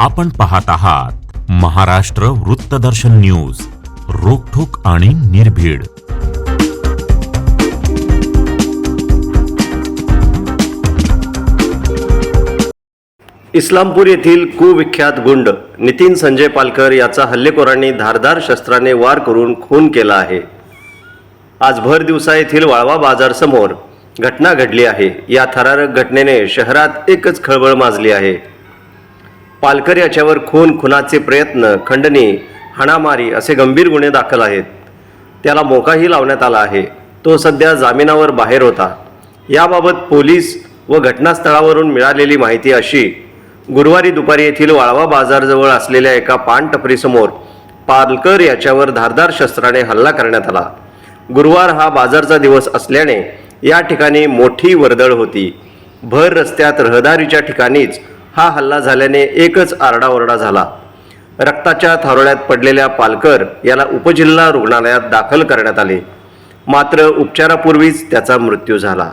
आपण पाहत आहात महाराष्ट्र वृत्तदर्शन न्यूज रोखोक आणि निर्भीड. इस्लामपूर येथील कुविख्यात गुंड नितीन संजय पालकर याचा हल्लेखोरांनी धारदार शस्त्राने वार करून खून केला आहे. आज भर दिवसा येथील वाळवा बाजार समोर घटना घडली आहे. या थरारक घटनेने शहरात एकच खळबळ माजली आहे. पालकर याच्यावर खून खुनाचे प्रयत्न खंडणी हाणामारी असे गंभीर गुन्हे दाखल आहेत. त्याला मोकाही लावण्यात आला आहे. तो सध्या जामिनावर बाहेर होता. याबाबत पोलीस व घटनास्थळावरून मिळालेली माहिती अशी गुरुवारी दुपारी येथील वाळवा बाजारजवळ असलेल्या एका पान टपरीसमोर पालकर याच्यावर धारदार शस्त्राने हल्ला करण्यात आला. गुरुवार हा बाजारचा दिवस असल्याने या ठिकाणी मोठी वर्दळ होती. भर रस्त्यात रहदारीच्या ठिकाणीच हा हल्ला झाल्याने एकच आरडाओरडा झाला. रक्ताच्या थारोळ्यात पडलेल्या पालकर याला उपजिल्हा रुग्णालयात दाखल करण्यात आले. मात्र उपचारापूर्वीच त्याचा मृत्यू झाला.